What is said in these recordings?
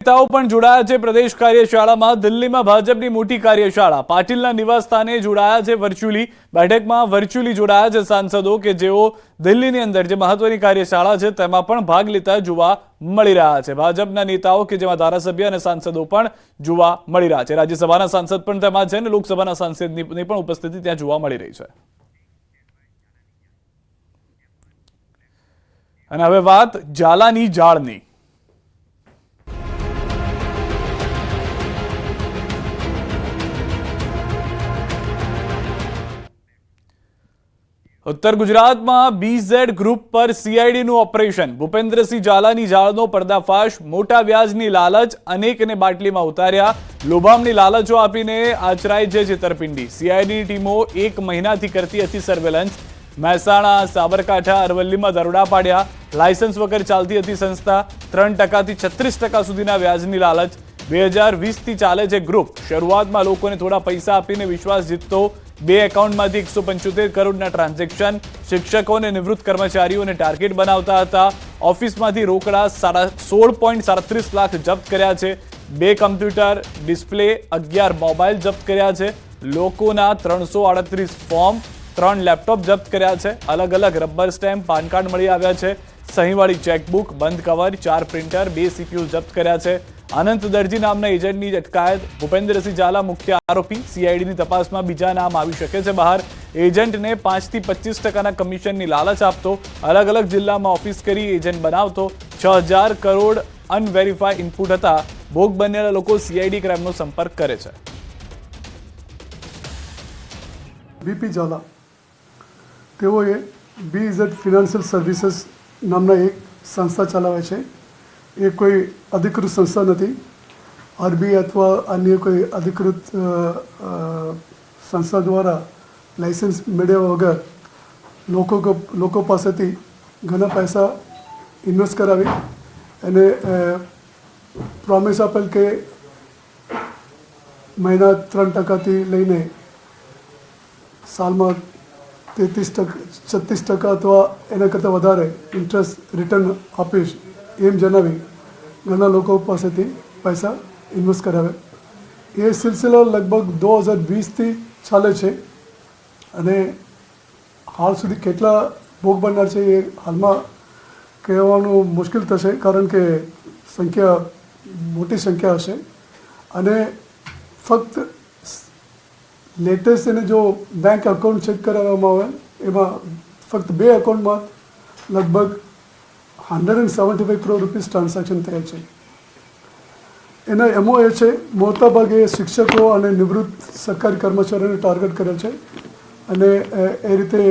નેતાઓ પણ જોડાયા છે પ્રદેશ કાર્યશાળામાં. દિલ્હીમાં ભાજપની મોટી કાર્યશાળા. પાટીલના નિવાસ સ્થાને જોડાયા છે વર્ચ્યુઅલી. બેઠકમાં વર્ચ્યુઅલી જોડાયા છે સાંસદો કે જેઓ દિલ્હીની અંદર જે મહત્વની કાર્યશાળા છે તેમાં પણ ભાગ લેતા જોવા મળી રહ્યા છે. ભાજપના નેતાઓ કે જેમાં ધારાસભ્ય અને સાંસદો પણ જોવા મળી રહ્યા છે. રાજ્યસભાના સાંસદ પણ તેમાં છે અને લોકસભાના સાંસદની પણ ઉપસ્થિતિ ત્યાં જોવા મળી રહી છે. અને હવે વાત જાલાની જાળની ઉત્તર ગુજરાતમાં બીઝેડ ગ્રુપ પર સીઆઈડીનું ઓપરેશન. ભૂપેન્દ્રસિંહ ઝાલાની જાળનો પર્દાફાશ, મોટા વ્યાજની લાલચ, અનેકને બાટલીમાં ઉતાર્યા. લોભામની લાલચો આપીને આચરાય છે છેતરપિંડી. સીઆઈડીની ટીમો એક મહિનાથી કરતી હતી સર્વેલન્સ મહેસાણા, સાબરકાંઠા, અરવલ્લીમાં દરોડા પાડ્યા. લાયસન્સ વગર ચાલતી હતી સંસ્થા. ત્રણ ટકાથી છત્રીસ ટકા સુધીના વ્યાજની લાલચ. બે હજાર વીસથી ચાલે છે ગ્રુપ શરૂઆતમાં લોકોને થોડા પૈસા આપીને વિશ્વાસ જીતતો બે એકાઉન્ટમાંથી એકસો પંચોતેર કરોડના ટ્રાન્ઝેક્શન શિક્ષકો અને નિવૃત્ત કર્મચારીઓને ટાર્ગેટ બનાવતા હતા. ઓફિસમાંથી રોકડા સાડા સોળ પોઈન્ટ સાડત્રીસ લાખ જપ્ત કર્યા છે. બે કમ્પ્યુટર, ડિસ્પ્લે, અગિયાર મોબાઈલ જપ્ત કર્યા છે. લોકોના ત્રણસો આડત્રીસ ફોર્મ, ત્રણ લેપટોપ જપ્ત કર્યા છે. અલગ અલગ રબર સ્ટેમ્પ, પાન કાર્ડ મળી આવ્યા છે. સહીવાળી ચેકબુક, બંધ કવર, ચાર પ્રિન્ટર, બે સીપીયુ જપ્ત કર્યા છે. અનંત દરજી નામના એજન્ટની અટકાયત. ભૂપેન્દ્રસિંહ ઝાલા મુખ્ય આરોપી. સીઆઈડીની તપાસમાં બીજા નામ આવી શકે છે બહાર. એજન્ટને પાંચથી પચીસ ટકાના કમિશનની લાલચ આપતો. અલગ અલગ જિલ્લામાં ઓફિસ કરી એજન્ટ બનાવતો. છ હજાર કરોડ અનવેરીફાઈ ઇનપુટ હતા. ભોગ બનેલા લોકો સીઆઈડી ક્રાઇમનો સંપર્ક કરે છે. વીપી ઝાલા. તેઓએ બી બીઝેડ ફિનાન્શિયલ સર્વિસીસ નામના એક સંસ્થા ચલાવે છે. એ કોઈ અધિકૃત સંસ્થા નથી. આરબીઆઈ અથવા અન્ય કોઈ અધિકૃત સંસ્થા દ્વારા લાઇસન્સ મેળવ્યા વગર લોકો લોકો પાસેથી ઘણા પૈસા ઇન્વેસ્ટ કરાવી અને પ્રોમિસ આપેલ કે મહિના ત્રણ ટકાથી લઈને સાલમાં તેત્રીસ ટકા, છત્રીસ ટકા અથવા એના કરતાં વધારે ઇન્ટરેસ્ટ રિટર્ન આપીશ. એમ જણાવી ઘણા લોકો પાસેથી પૈસા ઇન્વેસ્ટ કરાવે. એ સિલસિલો લગભગ દો હજાર વીસથી ચાલે છે અને હાલ સુધી કેટલા ભોગ બનનાર છે એ હાલમાં કહેવાનું મુશ્કેલ થશે કારણ કે સંખ્યા મોટી સંખ્યા હશે. અને ફક્ત લેટેસ્ટ એને જો બેંક અકાઉન્ટ ચેક કરાવવામાં આવે, એમાં ફક્ત બે અકાઉન્ટમાં લગભગ hundred and seventy five crore rupees transaction થયા છે. એના એમો એ છે મોટાભાગે શિક્ષકો અને નિવૃત્ત સરકારી કર્મચારીઓને ટાર્ગેટ કરેલ છે અને એ રીતે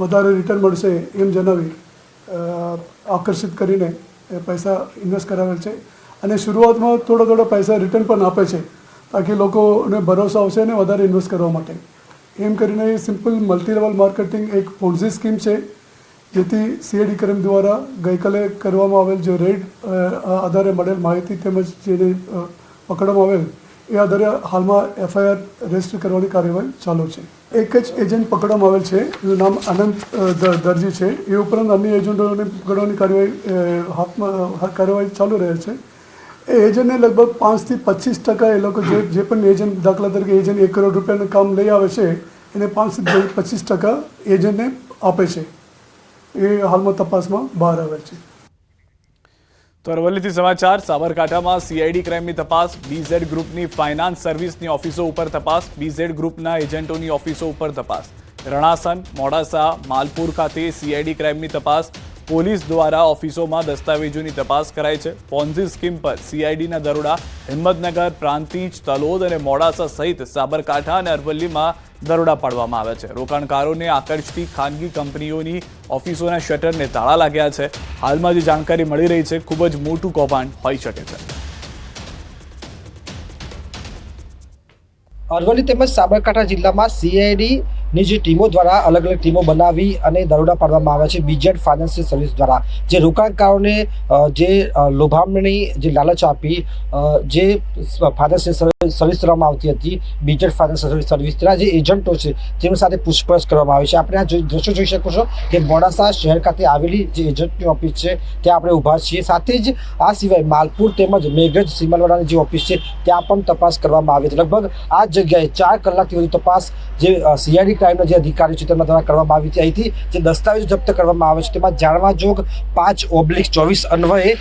વધારે રિટર્ન મળશે એમ જણાવી આકર્ષિત કરીને, એ પૈસા ઇન્વેસ્ટ કરાવેલ છે. અને શરૂઆતમાં થોડા થોડા પૈસા રિટર્ન પણ આપે છે, તાકી લોકોને ભરોસો આવશે અને વધારે ઇન્વેસ્ટ કરવા માટે. એમ કરીને સિમ્પલ મલ્ટી લેવલ માર્કેટિંગ એક પોન્ઝી સ્કીમ છે. જેથી સીએડી ક્રાઇમ દ્વારા ગઈકાલે કરવામાં આવેલ જે રેડ આધારે મળેલ માહિતી તેમજ જેને પકડવામાં આવેલ, એ આધારે હાલમાં એફઆઈઆર રજિસ્ટર કરવાની કાર્યવાહી ચાલુ છે. એક જ એજન્ટ પકડવામાં આવેલ છે, એનું નામ અનંત દરજી છે. એ ઉપરાંત અન્ય એજન્ટોને પકડવાની કાર્યવાહી હાથમાં કાર્યવાહી ચાલુ રહે છે. એ એજન્ટને લગભગ પાંચથી પચીસ ટકા એ લોકો જે જે પણ એજન્ટ દાખલા તરીકે એજન્ટ એક કરોડ રૂપિયાનું કામ લઈ આવે છે, એને પાંચથી પચીસ ટકા એજન્ટને આપે છે. એ હાલમાં તપાસમાં બહાર આવે છે. તો અરવલ્લીથી સમાચાર, સાબરકાંઠામાં સીઆઈડી ક્રાઇમની તપાસ બીઝેડ ગ્રુપની ફાઇનાન્સ સર્વિસની ઓફિસો ઉપર તપાસ બીઝેડ ગ્રુપના એજન્ટોની ઓફિસો ઉપર તપાસ. રણાસન, મોડાસા, માલપુર ખાતે સીઆઈડી ક્રાઇમની તપાસ, પોલીસ દ્વારા ઓફિસોમાં દસ્તાવેજોની તપાસ કરાઈ છે. પોન્ઝી સ્કીમ પર સીઆઈડીના દરોડા હિંમતનગર, પ્રાંતિજ, તલોદ અને મોડાસા સહિત સાબરકાંઠા અને અરવલ્લીમાં દરોડા પાડવામાં આવ્યા છે. રોકાણકારોને આકર્ષતી ખાનગી કંપનીઓની ઓફિસોના શટરને તાળા લાગ્યા છે. હાલમાં જે જાણકારી મળી રહી છે, ખૂબ જ મોટું કૌભાંડ હોઈ શકે છે. અરવલ્લી તેમજ સાબરકાંઠા જિલ્લામાં સીઆઈડી ની જે ટીમો દ્વારા અલગ અલગ ટીમો બનાવી અને દરોડા પાડવામાં આવ્યા છે. બીજેડ ફાઇનાન્શિયલ સર્વિસ દ્વારા. જે રોકાણકારોને જે લોભામણી, જે લાલચ આપી જે જે ફાઇનાન્શિયલ સર્વિસ કરવામાં આવતી હતી. બીજેડ ફાઇનાન્શિયલ સર્વિસ તેના જે એજન્ટો છે, તેમની સાથે પૂછપરછ કરવામાં આવી છે. આપણે આ દ્રશ્યો જોઈ શકો છો કે મોડાસા શહેર ખાતે આવેલી જે એજન્ટની ઓફિસ છે, ત્યાં આપણે ઊભા છીએ. સાથે જ આ સિવાય માલપુર તેમજ મેઘજ સિમલવાડાની જે ઓફિસ છે, ત્યાં પણ તપાસ કરવામાં આવી હતી. લગભગ આ જગ્યાએ ચાર કલાકથી વધુ તપાસ જે સીઆઈડી ક્રાઇમના જે અધિકારી છે, તેમના દ્વારા કરવામાં આવી હતી. અહીંથી જે દસ્તાવેજો જપ્ત કરવામાં આવે છે, તેમાં જાણવા જોગ પાંચ ઓબ્લિક ચોવીસ અન્વયે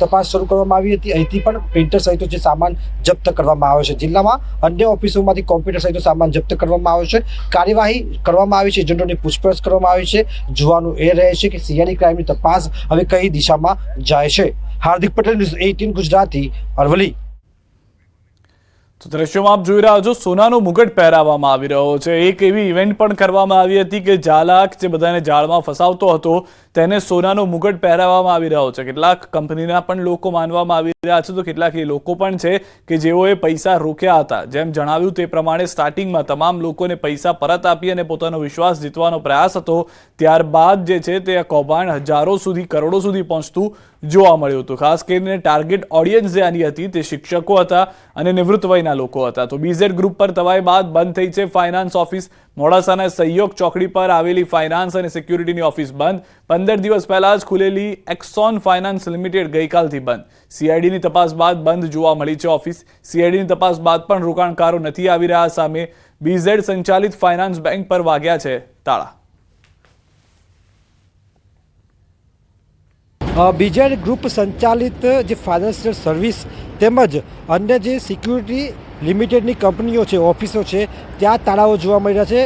તપાસ શરૂ કરવામાં આવી હતી. અહીંથી પણ પ્રિન્ટર સહિતનો જે સામાન જપ્ત કરવામાં આવ્યો છે. જિલ્લામાં અન્ય ઓફિસોમાંથી કોમ્પ્યુટર સહિતનો સામાન જપ્ત કરવામાં આવ્યો છે. કાર્યવાહી કરવામાં આવી છે. એજન્ટોની પૂછપરછ કરવામાં આવી છે. જોવાનું એ રહે છે કે સીઆઈડી ક્રાઇમની તપાસ હવે કઈ દિશામાં જાય છે. હાર્દિક પટેલ ન્યૂઝ એઇટીન ગુજરાતી અરવલી તો દ્રશ્યોમાં આપ જોઈ રહ્યા છો, સોનાનો મુગટ પહેરાવવામાં આવી રહ્યો છે. એક એવી ઇવેન્ટ પણ કરવામાં આવી હતી કે જાલાક જે બધાને જાળમાં ફસાવતો હતો, તેને સોનાનો મુગટ પહેરાવવામાં આવી રહ્યો છે. કેટલાક કંપનીના પણ લોકો માનવામાં આવી રહ્યા છે. તો કેટલાક એ લોકો પણ છે કે જેઓએ પૈસા રોક્યા હતા. જેમ જણાવ્યું તે પ્રમાણે સ્ટાર્ટિંગમાં તમામ લોકોને પૈસા પરત આપી અને પોતાનો વિશ્વાસ જીતવાનો પ્રયાસ હતો. ત્યારબાદ જે છે તે કૌભાંડ હજારો સુધી, કરોડો સુધી પહોંચતું જોવા મળ્યું હતું. ખાસ કરીને ટાર્ગેટ ઓડિયન્સ જે આની હતી તે શિક્ષકો હતા અને નિવૃત્ત વયના લોકો હતા. તો બીઝેડ ગ્રુપ પર તવાઈ બાદ બંધ થઈ છે ફાઇનાન્સ ઓફિસ મોડાસાના સહયોગ ચોકડી પર આવેલી ફાઇનાન્સ અને સિક્યુરિટીની ઓફિસ બંધ. પંદર દિવસ પહેલા જ ખુલેલી એક્સોન ફાઇનાન્સ લિમિટેડ ગઈકાલથી બંધ. સીઆઈડીની તપાસ બાદ બંધ જોવા મળી છે ઓફિસ સીઆઈડીની તપાસ બાદ પણ રોકાણકારો નથી આવી રહ્યા સામે બીઝેડ સંચાલિત ફાઇનાન્સ બેંક પર વાગ્યા છે તાળા. બીજેડ ગ્રુપ સંચાલિત જે ફાઇનાન્શિયલ સર્વિસ તેમજ અન્ય જે સિક્યુરિટી લિમિટેડની કંપનીઓ છે, ઓફિસો છે, ત્યાં તાળાઓ જોવા મળ્યા છે.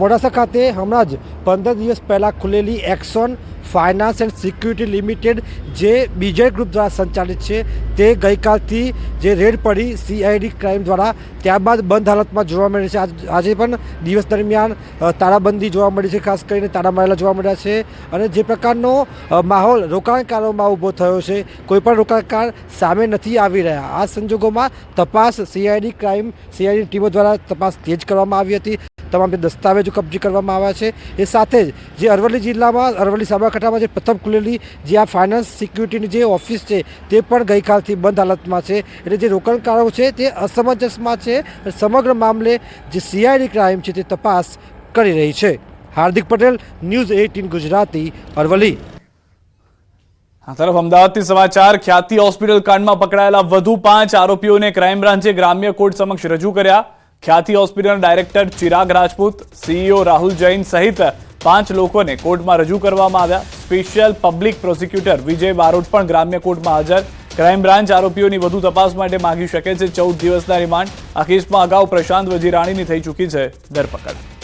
મોડાસા ખાતે હમણાં જ પંદર દિવસ પહેલાં ખુલેલી Axon finance and security limited જે બીજે ગ્રુપ દ્વારા સંચાલિત છે, તે ગઈકાલથી જે રેડ પડી સીઆઈડી ક્રાઇમ દ્વારા, ત્યારબાદ બંધ હાલતમાં જોવા મળી છે. આજ- પણ દિવસ દરમિયાન તાળાબંધી જોવા મળી છે, ખાસ કરીને તાળા મારેલા જોવા મળ્યા છે. અને જે પ્રકારનો માહોલ રોકાણકારોમાં ઊભો થયો છે, કોઈ પણ રોકાણકાર સામે નથી આવી રહ્યા. આ સંજોગોમાં તપાસ સીઆઈડી ક્રાઇમ સીઆઈડી ટીમો દ્વારા તપાસ તેજ કરવામાં આવી હતી. તમામ જે દસ્તાવેજો કબજે કરવામાં આવ્યા છે. એ સાથે જ જે અરવલ્લી જિલ્લામાં, અરવલ્લી સાબરકાંઠામાં જે પ્રથમ ખુલેલી જે આ ફાઇનાન્સ સિક્યુરિટીની જે ઓફિસ છે, તે પણ ગઈકાલથી બંધ હાલતમાં છે. એટલે જે રોકાણકારો છે, તે અસમંજસમાં છે સમગ્ર મામલે જે સીઆઈડી ક્રાઇમ છે, તે તપાસ કરી રહી છે. Hardik Patel, news eighteen Gujarati, Aravalli. આ તરફ અમદાવાદથી સમાચાર, ખ્યાતિ હોસ્પિટલ કાંડમાં પકડાયેલા વધુ પાંચ આરોપીઓને ક્રાઇમ બ્રાન્ચે ગ્રામ્ય કોર્ટ સમક્ષ રજૂ કર્યા. ખ્યાતિ હોસ્પિટલના ડાયરેક્ટર ચિરાગ રાજપૂત, સીઈઓ રાહુલ જૈન સહિત પાંચ લોકોને કોર્ટમાં રજૂ કરવામાં આવ્યા. Special public prosecutor Vijay Barot પણ ગ્રામ્ય કોર્ટમાં હાજર. ક્રાઇમ બ્રાન્ચ આરોપીઓની વધુ તપાસ માટે માંગી શકે છે ચૌદ દિવસના રિમાન્ડ. આ કેસમાં અગાઉ પ્રશાંત વજીરાણીની થઈ ચૂકી છે ધરપકડ.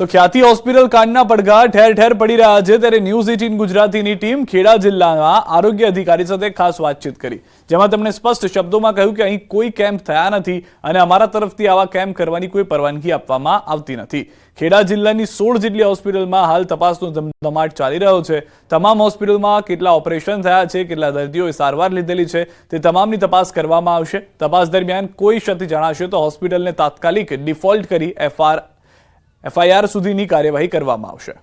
તો ખ્યાતિ હોસ્પિટલ કાંડના પડઘા ઠેર ઠેર પડી રહ્યા છે ત્યારે ન્યૂઝ એટીન ગુજરાતીની ટીમ ખેડા જિલ્લાના આરોગ્ય અધિકારી સાથે ખાસ વાતચીત કરી. જેમાં તેમણે સ્પષ્ટ શબ્દોમાં કહ્યું કે અહીં કોઈ કેમ્પ થયા નથી અને અમારા તરફથી આવા કેમ્પ કરવાની કોઈ પરવાનગી આપવામાં આવતી નથી. ખેડા જિલ્લાની સોળ જેટલી હોસ્પિટલમાં હાલ તપાસનો ધમધમાટ ચાલી રહ્યો છે. તમામ હોસ્પિટલમાં કેટલા ઓપરેશન થયા છે, કેટલા દર્દીઓએ સારવાર લીધેલી છે, તે તમામની તપાસ કરવામાં આવશે. તપાસ દરમિયાન કોઈ ક્ષતિ જણાશે તો હોસ્પિટલને તાત્કાલિક ડિફોલ્ટ કરી એફઆર એફઆઈઆર સુધીની કાર્યવાહી કરવામાં આવશે.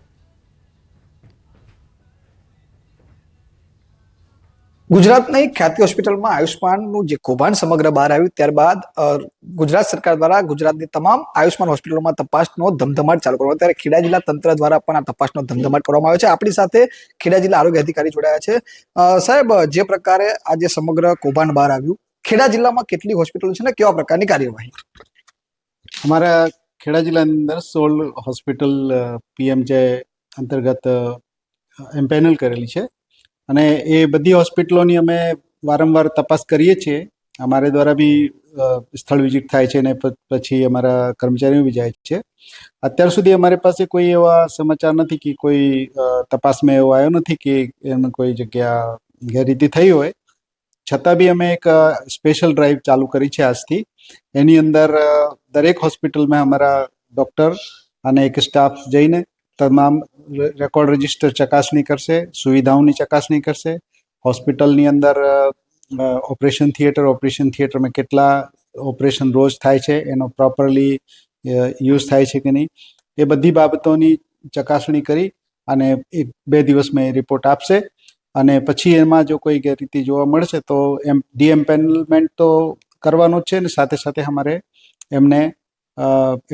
ગુજરાતની ખ્યાતિ હોસ્પિટલમાં આયુષ્માનનું જે કૌભાંડ સમગ્ર બહાર આવ્યું ત્યારબાદ ગુજરાત સરકાર દ્વારા ગુજરાતની તમામ આયુષ્માન હોસ્પિટલોમાં તપાસનો ધમધમાટ ચાલુ કરવામાં ત્યારે ખેડા જિલ્લા તંત્ર દ્વારા પણ આ તપાસનો ધમધમાટ કરવામાં આવ્યો છે. આપણી સાથે ખેડા જિલ્લા આરોગ્ય અધિકારી જોડાયા છે. સાહેબ જે પ્રકારે આજે સમગ્ર કૌભાંડ બહાર આવ્યું ખેડા જિલ્લામાં કેટલી હોસ્પિટલો છે ને કેવા પ્રકારની કાર્યવાહી? અમારા ખેડા જિલ્લાની અંદર સોલ હોસ્પિટલ પીએમજે અંતર્ગત એમ્પેનલ કરેલી છે અને એ બધી હોસ્પિટલોની અમે વારંવાર તપાસ કરીએ છીએ. અમારે દ્વારા બી સ્થળ વિઝિટ થાય છે અને પછી અમારા કર્મચારીઓ બી જાય છે. અત્યાર સુધી અમારી પાસે કોઈ એવા સમાચાર નથી કે કોઈ તપાસમાં એવો આવ્યો નથી કે એમાં કોઈ જગ્યા ગેરરીતિ થઈ હોય. છતાં બી અમે એક સ્પેશિયલ ડ્રાઈવ ચાલુ કરી છે આજથી. એની અંદર દરેક હોસ્પિટલમાં અમારા ડૉક્ટર અને એક સ્ટાફ જઈને તમામ રેકોર્ડ રજિસ્ટર ચકાસણી કરશે, સુવિધાઓની ચકાસણી કરશે. હોસ્પિટલની અંદર ઓપરેશન થિયેટર ઓપરેશન થિયેટરમાં કેટલા ઓપરેશન રોજ થાય છે, એનો પ્રોપરલી યુઝ થાય છે કે નહીં, એ બધી બાબતોની ચકાસણી કરી અને એક બે દિવસમાં એ રિપોર્ટ આપશે. અને પછી એમાં જો કોઈ ગેરરીતિ જોવા મળશે તો એમ ડીએમ્પેનલમેન્ટ તો કરવાનું જ છે ને સાથે સાથે અમારે એમને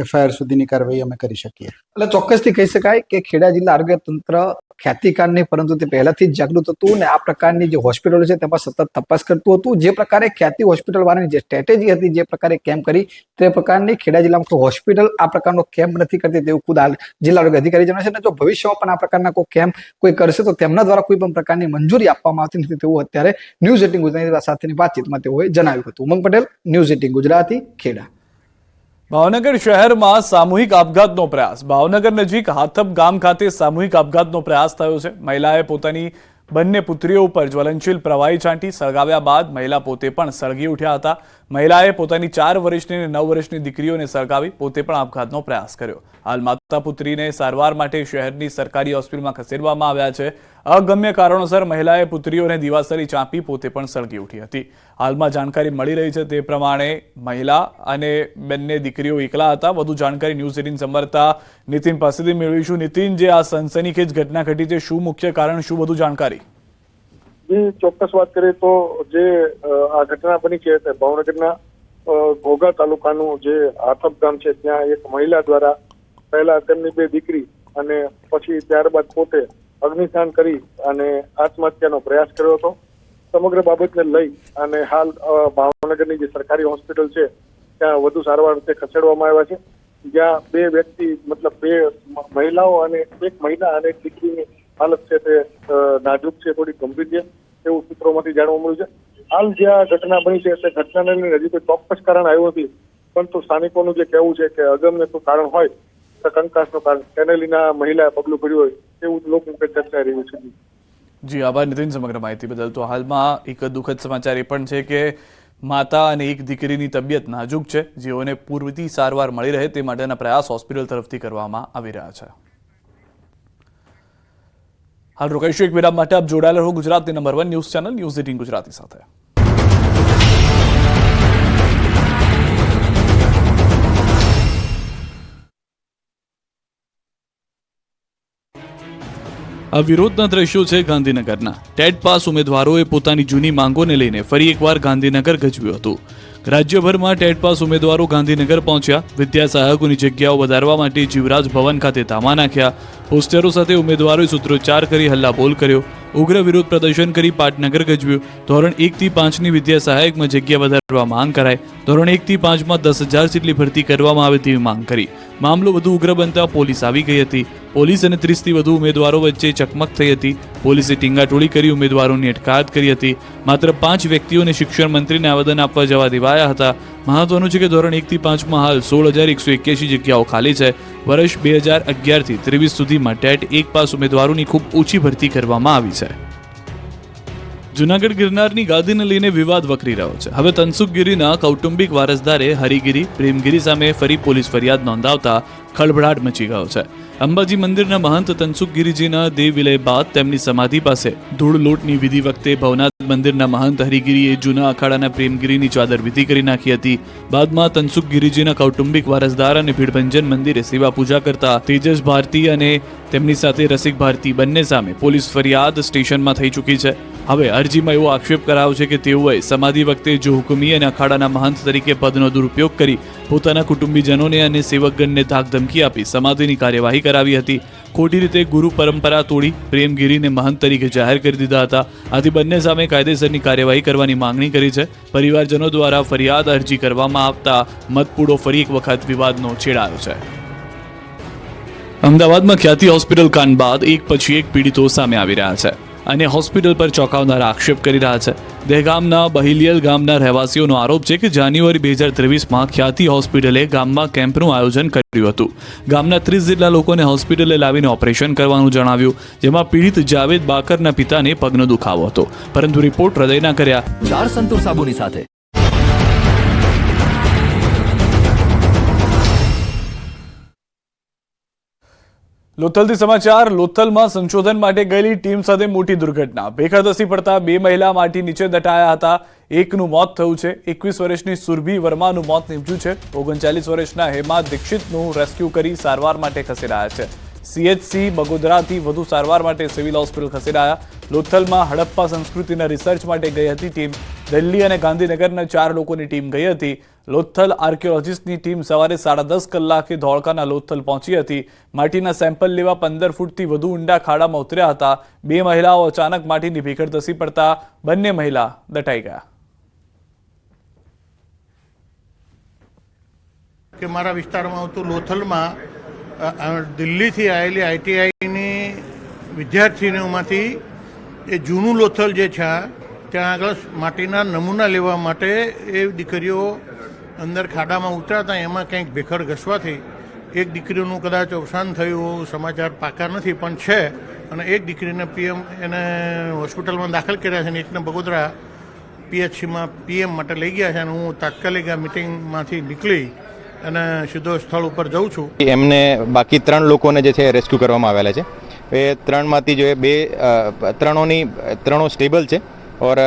એફઆઈઆર સુધીની કાર્યવાહી અમે કરી શકીએ. એટલે ચોક્કસથી કહી શકાય કે ખેડા જિલ્લા આરોગ્ય તંત્ર ખ્યાતિકાર નહીં પરંતુ તે પહેલાથી જ જાગૃત હતું અને આ પ્રકારની જે હોસ્પિટલો છે તેમાં સતત તપાસ કરતું હતું. જે પ્રકારે ખ્યાતિ હોસ્પિટલ વાળાની જે સ્ટ્રેટેજી હતી, જે પ્રકારે કેમ્પ કરી, તે પ્રકારની ખેડા જિલ્લામાં હોસ્પિટલ આ પ્રકારનો કેમ્પ નથી કરતી તેવું ખુદ જિલ્લા આરોગ્ય અધિકારી જણાવે છે અને જો ભવિષ્યમાં પણ આ પ્રકારના કોઈ કેમ્પ કોઈ કરશે તો તેમના દ્વારા કોઈ પણ પ્રકારની મંજૂરી આપવામાં આવતી નથી તેવું અત્યારે ન્યૂઝ એટીન ગુજરાતી સાથેની વાતચીતમાં તેઓએ જણાવ્યું હતું. Umang Patel, news eighteen Gujarati, Kheda. Bhavnagar શહેરમાં સામૂહિક આપઘાતનો પ્રયાસ. ભાવનગર નજીક હાથપ ગામ ખાતે સામૂહિક આપઘાતનો પ્રયાસ થયો છે. મહિલાએ પોતાની બંને પુત્રીઓ ઉપર જ્વલનશીલ પ્રવાહી છાંટી સળગાવ્યા બાદ મહિલા પોતે પણ સળગી ઉઠ્યા હતા. મહિલાએ પોતાની ચાર વર્ષની અને નવ વર્ષની દીકરીઓને સળગાવી પોતે પણ આપઘાતનો પ્રયાસ કર્યો. હાલ માતા પુત્રીને સારવાર માટે શહેરની સરકારી હોસ્પિટલમાં ખસેડવામાં આવ્યા છે. અગમ્ય કારણોસર મહિલાએ પુત્રીઓને દિવાસરી ચાંપી પોતે પણ સળગી ઉઠી હતી. હાલમાં જાણકારી મળી રહી છે તે પ્રમાણે મહિલા અને બંને દીકરીઓ એકલા હતા. વધુ જાણકારી ન્યૂઝ એટીન સંવાદદાતા નીતિન પાસેથી મેળવીશું. નીતિન, જે આ સનસનીખેજ ઘટના ઘટી છે, શું મુખ્ય કારણ, શું વધુ જાણકારી? જે ચોક્કસ વાત કરીએ તો જે આ ઘટના બની છે તે ભાવનગરના ઘોઘા તાલુકાનું જે આથપ ગામ છે, ત્યાં એક મહિલા દ્વારા પહેલા તેમની બે દીકરી અને પછી ત્યારબાદ પોતે અગ્નિસ્નાન કરી અને આત્મહત્યાનો પ્રયાસ કર્યો હતો. સમગ્ર બાબતને લઈ અને હાલ ભાવનગરની જે સરકારી હોસ્પિટલ છે, ત્યાં વધુ સારવાર અર્થે ખસેડવામાં આવ્યા છે. જ્યાં બે વ્યક્તિ, મતલબ બે મહિલાઓ અને એક મહિલા અને એક દીકરીની હાલત છે તે નાજુક છે, થોડી ગંભીર છે એવું સૂત્રોમાંથી જાણવા મળ્યું છે. હાલ જે ઘટના બની છે, તે ઘટનાને લઈને હજી કોઈ ચોક્કસ કારણ આવ્યું નથી. પરંતુ સ્થાનિકોનું જે કહેવું છે કે અગમ્ય તો કારણ હોય કંકાસનું કારણ ફેનેલીના મહિલાએ પગલું ભર્યું હોય તેવું લોકમુખે ચર્ચાઈ રહ્યું છે. જી, આભાર નીતિન, સમગ્ર માહિતી બદલ. તો હાલમાં એક દુઃખદ સમાચાર એ પણ છે કે માતા અને એક દીકરીની તબિયત નાજુક છે. જેઓને પૂરતી સારવાર મળી રહે તે માટેના પ્રયાસ હોસ્પિટલ તરફથી કરવામાં આવી રહ્યા છે. હાલ રોકાઈશું એક વિરામ માટે. આપ જોડાયેલા રહો ગુજરાતની number one news channel news eighteen Gujarati સાથે. આ વિરોધના દ્રશ્યો છે ગાંધીનગરના. ટેટ પાસ ઉમેદવારોએ પોતાની જૂની માંગોને લઈને ફરી એકવાર ગાંધીનગર ગજવ્યું હતું. રાજ્યભરમાં ટેટ પાસ ઉમેદવારો ગાંધીનગર પહોંચ્યા. વિદ્યા સહાયકોની જગ્યાઓ વધારવા માટે જીવરાજ ભવન ખાતે ધામા નાખ્યા. પોસ્ટરો સાથે ઉમેદવારોએ સૂત્રોચ્ચાર કરી હલ્લાબોલ કર્યો. ઉગ્ર વિરોધ પ્રદર્શન કરી પાટનગર ગજવ્યું. ધોરણ એક થી પાંચની વિદ્યા સહાયકમાં જગ્યા વધારવા માંગ કરાઈ. ધોરણ એક થી પાંચમાં દસ હજાર જેટલી ભરતી કરવામાં આવે તેવી માંગ કરી. મામલો વધુ ઉગ્ર બનતા પોલીસ આવી ગઈ હતી. પોલીસ અને ત્રીસથી વધુ ઉમેદવારો વચ્ચે ચકમક થઈ હતી. પોલીસે ટીંગાટોળી કરી ઉમેદવારોની અટકાયત કરી હતી. માત્ર પાંચ વ્યક્તિઓને શિક્ષણ મંત્રીને આવેદન આપવા જવા દેવાયા હતા. મહત્વનું છે કે ધોરણ એકથી પાંચમાં હાલ સોળ હજાર એકસો એક્યાસી જગ્યાઓ ખાલી છે. વર્ષ બે હજાર અગિયારથી ત્રેવીસ સુધીમાં ટેટ એક પાસ ઉમેદવારોની ખૂબ ઓછી ભરતી કરવામાં આવી છે. જુનાગઢ ગિરનારની ગાદીને લઈને વિવાદ વકરી રહ્યો છે. હવે તનસુખગીરીના કૌટુંબિક વારસદારે હરિગીરી, પ્રેમગીરી સામે ફરી પોલીસ ફરિયાદ નોંધાવતા ખળભળાટ મચી ગયો છે. અંબાજી મંદિરના મહંત તનસુખગીરીજીના દેહ વિલય બાદ તેમની સમાધિ પાસે ધૂળ લોટની વિધિ વખતે ભવનાથ મંદિરના મહંત હરિગીરીએ જૂના અખાડાના પ્રેમગીરીની ચાદર વિધિ કરી નાખી હતી. બાદમાં તનસુખ ગિરિજીના કૌટુંબિક વારસદાર અને ભીડભંજન મંદિરે સેવા પૂજા કરતા તેજસ ભારતી અને તેમની સાથે રસિક ભારતી બંને સામે પોલીસ ફરિયાદ સ્ટેશનમાં થઈ ચૂકી છે. હવે અરજીમાં એવો આક્ષેપ કરાયો છે કે તેઓએ સમાધિ વખતે જોહુકમી અને અખાડાના મહંત તરીકે પદનો દુરુપયોગ કરી પોતાના કુટુંબીજનોને અને સેવકગણને ધાક ધમકી આપી સમાધિની કાર્યવાહી કરાવી હતી. ખોટી રીતે ગુરુ પરંપરા તોડી પ્રેમગીરીને મહંત તરીકે જાહેર કરી દીધા હતા. આથી બંને સામે કાયદેસરની કાર્યવાહી કરવાની માંગણી કરી છે. પરિવારજનો દ્વારા ફરિયાદ અરજી કરવામાં આવતા મતપૂડો ફરી એક વખત વિવાદનો છેડાયો છે. અમદાવાદમાં ખ્યાતિ હોસ્પિટલ કાંડ બાદ એક પછી એક પીડિતો સામે આવી રહ્યા છે. અને હોસ્પિટલ પર ચોંકાવનારા આક્ષેપ કરી રહ્યા છે. દહેગામના બહિલિયલ ગામના રહેવાસીઓનો આરોપ છે કે જાન્યુઆરી બે હજાર ત્રેવીસમાં ખ્યાતિ હોસ્પિટલે ગામમાં કેમ્પનું આયોજન કર્યું હતું. ગામના ત્રીસ જેટલા લોકોને હોસ્પિટલે લાવીને ઓપરેશન કરવાનું જણાવ્યું, જેમાં પીડિત જાવેદ બાકરના પિતાને પગનો દુખાવો હતો. પરંતુ રિપોર્ટ હૃદયના કર્યા. ચાર સંતોષ સાબુની સાથે. લોથલથી સમાચાર, લોથલમાં સંશોધન માટે ગયેલી ટીમ સાથે મોટી દુર્ઘટના. ભેખડદસી પડતા બે મહિલા માટી નીચે દટાયા હતા. એકનું મોત થયું છે. એકવીસ વર્ષની સુરભી વર્માનું મોત નીપજ્યું છે. ઓગણચાલીસ વર્ષના હેમા દીક્ષિતનું રેસ્ક્યુ કરી સારવાર માટે ખસેડાયા છે. સીએચસી બગોદરાથી વધુ સારવાર માટે સિવિલ હોસ્પિટલ ખસેડાયા. લોથલમાં હડપ્પા સંસ્કૃતિના રિસર્ચ માટે ગઈ હતી ટીમ. દિલ્હી અને ગાંધીનગરના ચાર લોકોની ટીમ ગઈ હતી. લોથલ આર્કિયોલોજીસ્ટની ટીમ સવારે સાડા દસ કલાકે ધોળકાના લોથલ પહોંચી હતી. માટીના સેમ્પલ લેવા પંદર ફૂટથી વધુ ઊંડા ખાડામાં ઉતર્યા હતા. બે મહિલાઓ અચાનક માટીની ભીખડ ધસી પડતા બંને મહિલા દટાઈ ગયા. કે મારા વિસ્તારમાં આવતું લોથલમાં દિલ્હીથી આવેલી આઈટીઆઈની વિદ્યાર્થીનીઓમાંથી એ જૂનું લોથલ જે છે, ત્યાં આગળ માટીના નમૂના લેવા માટે એ દીકરીઓ અંદર ખાડામાં ઉતરાતા એમાં કંઈક ભેખડ ઘસવાથી. એક દીકરીનું કદાચ અવસાન થયું, સમાચાર પાકા નથી, પણ છે. અને એક દીકરીને પીએમ, એને હોસ્પિટલમાં દાખલ કર્યા છે અને એકને બગોદરા પીએચસીમાં પીએમ માટે લઈ ગયા છે અને હું તાત્કાલિક આ મિટિંગમાંથી નીકળી અને સીધો સ્થળ ઉપર જઉં છું. એમને બાકી ત્રણ લોકોને જે છે રેસ્ક્યુ કરવામાં આવેલા છે. એ ત્રણમાંથી જો એ બે ત્રણોની, ત્રણો સ્ટેબલ છે ઓર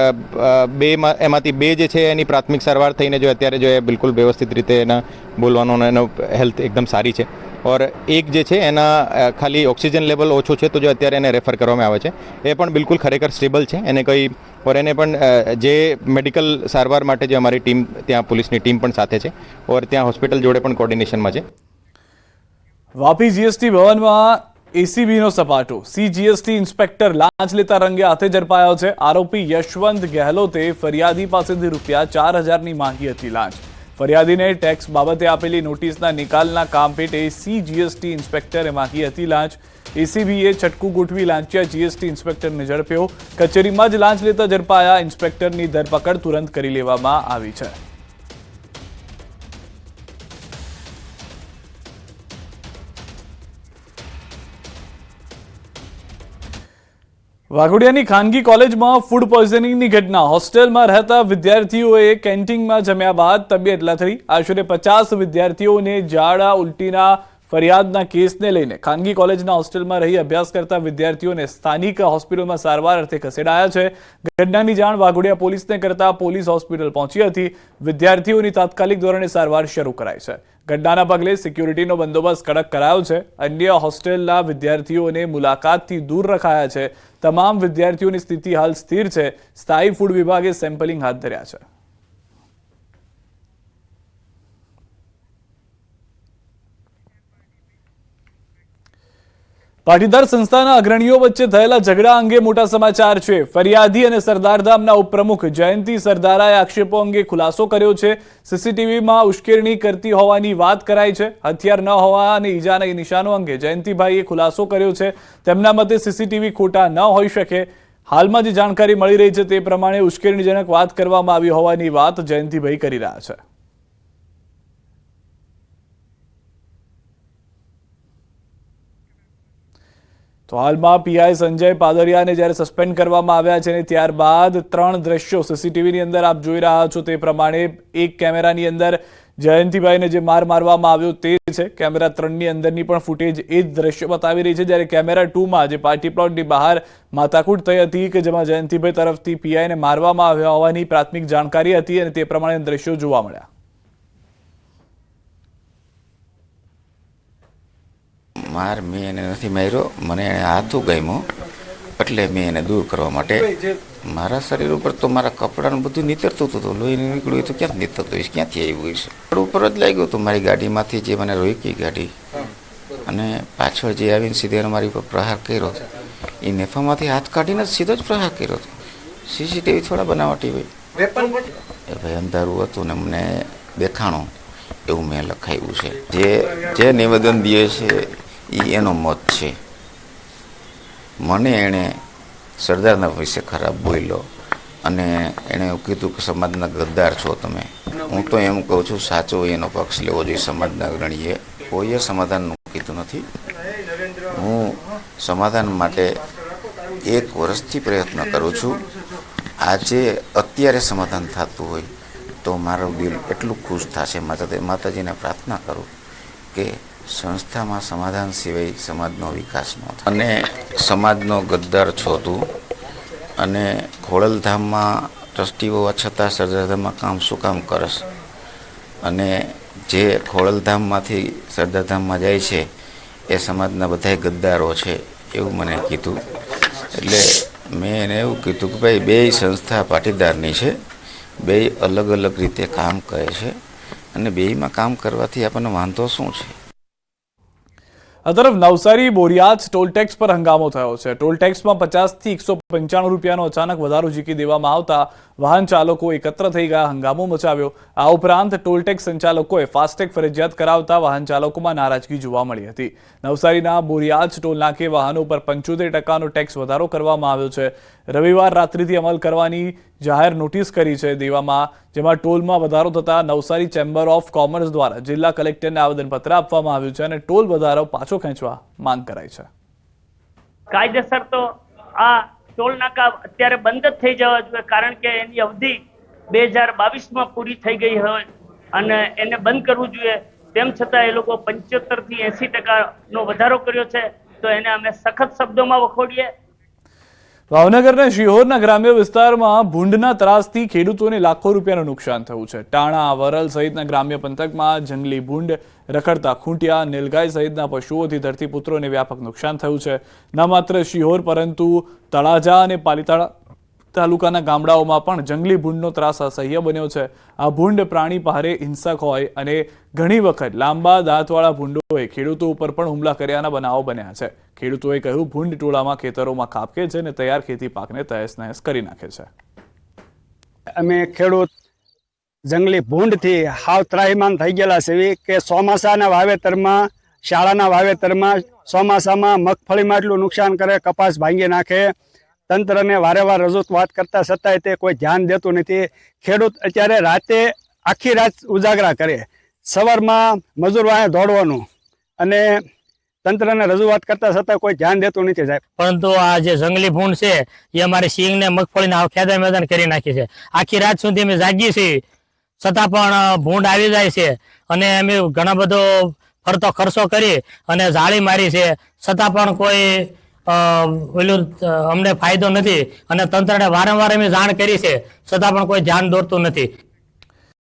બે એમાંથી બે જે છે એની પ્રાથમિક સારવાર થઈને જો અત્યારે જો એ બિલકુલ વ્યવસ્થિત રીતે એના બોલવાનો એનો હેલ્થ એકદમ સારી છે. ઓર એક જે છે, એના ખાલી ઓક્સિજન લેવલ ઓછું છે, તો જો અત્યારે એને રેફર કરવામાં આવે છે. એ પણ બિલકુલ ખરેખર સ્ટેબલ છે. એને કંઈ, ઓર એને પણ જે મેડિકલ સારવાર માટે જે અમારી ટીમ, ત્યાં પોલીસની ટીમ પણ સાથે છે. ઓર ત્યાં હોસ્પિટલ જોડે પણ કોર્ડિનેશનમાં છે. વાપી જીએસટી ભવનમાં એસીબીનો સપાટો. સી જીએસટી ઇન્સ્પેક્ટર લાંચ લેતા રંગે હાથે ઝડપાયો છે. આરોપી યશવંત ગેહલોતે ફરિયાદી પાસેથી રૂપિયા ચાર હજારની માંગી હતી લાંચ. ફરિયાદીને ટેક્સ બાબતે આપેલી નોટિસના નિકાલના કામ પેટે સી જીએસટી ઇન્સ્પેક્ટરે માંગી હતી લાંચ. એસીબીએ છટકું ગોઠવી લાંચિયા જીએસટી ઇન્સ્પેક્ટરને ઝડપ્યો. કચેરીમાં જ લાંચ લેતા ઝડપાયા. ઇન્સ્પેક્ટરની ધરપકડ તુરંત કરી લેવામાં આવી છે. વાઘોડિયાની ખાનગી કોલેજમાં ફૂડ પોઈઝનિંગની ઘટના. હોસ્ટેલમાં રહેતા વિદ્યાર્થીઓએ કેન્ટીનમાં જમ્યા બાદ તબિયત લથડી. આશરે પચાસ વિદ્યાર્થીઓને ઝાડા, ઉલટીના ફરિયાદના કેસને લઈને ખાનગી કોલેજના હોસ્ટેલમાં રહી અભ્યાસ કરતા વિદ્યાર્થીઓને સ્થાનિક હોસ્પિટલમાં સારવાર અર્થે ખસેડાયા છે. ઘટનાની જાણ વાઘોડિયા પોલીસને કરતા પોલીસ હોસ્પિટલ પહોંચી હતી. વિદ્યાર્થીઓની તાત્કાલિક ધોરણે સારવાર શરૂ કરાઈ છે. ઘટનાના પગલે સિક્યુરિટીનો બંદોબસ્ત કડક કરાયો છે. અન્ય હોસ્ટેલના વિદ્યાર્થીઓને મુલાકાતથી દૂર રખાયા છે. તમામ વિદ્યાર્થીઓની સ્થિતિ હાલ સ્થિર છે. સ્થાયી ફૂડ વિભાગે સેમ્પલિંગ હાથ ધર્યા છે. પાટીદાર સંસ્થાના અગ્રણીઓ વચ્ચે થયેલા ઝઘડા અંગે મોટા સમાચાર છે. ફરિયાદી અને સરદારધામના ઉપપ્રમુખ જયંતિ સરદારાએ આક્ષેપો અંગે ખુલાસો કર્યો છે. સીસીટીવીમાં ઉશ્કેરણી કરતી હોવાની વાત કરાઈ છે. હથિયાર ન હોવા અને ઈજાના નિશાનો અંગે જયંતિભાઈએ ખુલાસો કર્યો છે. તેમના મતે સીસીટીવી ખોટા ન હોઈ શકે. હાલમાં જે જાણકારી મળી રહી છે તે પ્રમાણે ઉશ્કેરણીજનક વાત કરવામાં આવી હોવાની વાત જયંતિભાઈ કરી રહ્યા છે. તો હાલમાં પીઆઈ સંજય પાદરિયાને જ્યારે સસ્પેન્ડ કરવામાં આવ્યા છે અને ત્યારબાદ ત્રણ દ્રશ્યો સીસીટીવીની અંદર આપ જોઈ રહ્યા છો તે પ્રમાણે એક કેમેરાની અંદર જયંતિભાઈને જે માર મારવામાં આવ્યો તે છે. કેમેરા ત્રણની અંદરની પણ ફૂટેજ એ જ દ્રશ્ય બતાવી રહી છે, જ્યારે કેમેરા ટુમાં જે પાર્ટી પ્લોટની બહાર માથાકૂટ થઈ હતી કે જેમાં જયંતિભાઈ તરફથી પીઆઈને મારવામાં આવ્યા હોવાની પ્રાથમિક જાણકારી હતી અને તે પ્રમાણે દ્રશ્યો જોવા મળ્યા. માર મેં એને નથી માર્યો. મને એને હાથું ગમ્યું એટલે મેં એને દૂર કરવા માટે મારા શરીર ઉપર તો મારા કપડાનું બધું નીતરતું હતું લોહી નીકળ્યું તો ક્યાંથી નીતરતું હોય ક્યાંથી આવ્યું હોય છે? ઉપર જ લાગ્યું હતું મારી ગાડીમાંથી જે મને રોકી ગાડી. અને પાછળ જે આવીને સીધે મારી ઉપર પ્રહાર કર્યો. એ નેફામાંથી હાથ કાઢીને સીધો જ પ્રહાર કર્યો હતો. સીસીટીવી થોડા બનાવટી હોય. એ ભાઈ અંધારું હતું ને મને દેખાણું એવું મેં લખાયું છે. જે જે નિવેદન દે છે એ એનો મત છે. મને એણે સરદારના વિશે ખરાબ બોલ્યો અને એણે એવું કીધું કે સમાજના ગદ્દાર છો તમે. હું તો એમ કહું છું, સાચો એનો પક્ષ લેવો જોઈએ. સમાજના અગ્રણીએ કોઈએ સમાધાનનું કીધું નથી. હું સમાધાન માટે એક વર્ષથી પ્રયત્ન કરું છું. આજે અત્યારે સમાધાન થતું હોય તો મારું દિલ એટલું ખુશ થશે. માતા માતાજીને પ્રાર્થના કરું કે સંસ્થામાં સમાધાન સિવાય સમાજનો વિકાસ ન થાય. અને સમાજનો ગદ્દાર છો તું અને ખોડલધામમાં ટ્રસ્ટી હોવા છતાં સરદારધામમાં કામ શું કામ કરશ અને જે ખોડલધામમાંથી સરદારધામમાં જાય છે, એ સમાજના બધાય ગદ્દારો છે એવું મને કીધું. એટલે મેં એને એવું કીધું કે ભાઈ બે સંસ્થા પાટીદારની છે બે અલગ અલગ રીતે કામ કરે છે અને બેયમાં કામ કરવાથી આપણને વાંધો શું છે? આ તરફ નવસારી બોરિયાજ ટોલટેક્સ પર હંગામો થયો છે. ટોલટેક્સમાં પચાસ પચાસથી એકસો પંચાણું રૂપિયાનો અચાનક વધારો ઝીકી દેવામાં આવતા વાહન ચાલકો એકત્ર થઈ ગયા, હંગામો મચાવ્યો. આ ઉપરાંત ટોલ ટેક્સ સંચાલકોએ ફાસ્ટેગ ફરજિયાત કરાવતા વાહન ચાલકોમાં નારાજગી જોવા મળી હતી. નવસારીના બોરિયાજ ટોલ નાકે વાહનો પર પંચોતેર ટકાનો ટેક્સ વધારો કરવામાં આવ્યો છે. રવિવાર રાત્રિથી અમલ કરવાની જાહેર નોટિસ કરી છે દેવામાં, જેમાં ટોલમાં વધારો થતા નવસારી ચેમ્બર ઓફ કોમર્સ દ્વારા જિલ્લા કલેક્ટરને આવેદનપત્ર આપવામાં આવ્યું છે અને ટોલ વધારો પાછો ખેંચવા માંગ કરાઈ છે. કાયદેસર તો આ ટોલ નાકા અત્યારે બંધ જ થઈ જવા જોઈએ, કારણ કે એની અવધિ બે હજાર બાવીસમાં પૂરી થઈ ગઈ હોય અને એને બંધ કરવું જોઈએ. તેમ છતાં એ લોકો પંચોતેરથી એસી ટકાનો વધારો કર્યો છે, તો એને અમે સખત શબ્દોમાં વખોડીએ. ભાવનગરના શિહોરના ગ્રામ્ય વિસ્તારમાં ભૂંડના ત્રાસથી ખેડૂતોને લાખો રૂપિયાનું નુકસાન થયું છે. ટાણા, વરલ સહિતના ગ્રામ્ય પંથકમાં જંગલી ભૂંડ, રખડતા ખૂંટિયા, નીલગાય સહિતના પશુઓથી ધરતીપુત્રોને વ્યાપક નુકસાન થયું છે. ન માત્ર શિહોર, પરંતુ તળાજા અને પાલીતાણા તાલુકાના ગામડાઓમાં પણ જંગલી ભૂંડનો ત્રાસ અસહ્ય બન્યો છે. આ ભૂંડ પ્રાણી પહારે હિંસક હોય અને ઘણી વખત લાંબા દાંતવાળા ભૂંડોએ ખેડૂતો ઉપર પણ હુમલા કર્યાના બનાવો બન્યા છે. ખેડૂતોએ કહ્યું, ભૂંડ ટોળામાં ખેતરોમાં કાપકે છે અને તૈયાર ખેતી પાકને તહેસ નહેસ કરી નાખે છે. અમે ખેડૂત જંગલી ભૂંડથી હાવ ત્રાહીમાન થઈ ગયેલા છે. કે ચોમાસાના વાવેતરમાં, શાળાના વાવેતરમાં ચોમાસામાં મગફળીમાં એટલું નુકસાન કરે, કપાસ ભાંગી નાખે તંત્રને વારેવાર રજૂત વાત કરતા છતાંય તે કોઈ ધ્યાન દેતું નથી. ખેડૂત અત્યારે રાતે આખી રાત ઉજાગરા કરે. સવારમાં મજૂર વાહે દોડવાનું અને તંત્રને રજૂઆત કરતા છતાં કોઈ ધ્યાન દેતું નથી સાહેબ. પરંતુ આ જે જંગલી ભૂંડ છે, એ અમારી સિંહને મગફળીને ખેદાન મેદાન કરી નાખી છે. આખી રાત સુધી અમે જાગીએ છીએ. છતાં પણ ભૂંડ આવી જાય છે અને અમે ઘણા બધો ફરતો ખર્ચો કરી અને જાળી મારી છે. છતાં પણ કોઈ ઓલું અમને ફાયદો નથી. અને તંત્રને વારંવાર અમે જાણ કરી છે. છતાં પણ કોઈ ધ્યાન દોરતું નથી.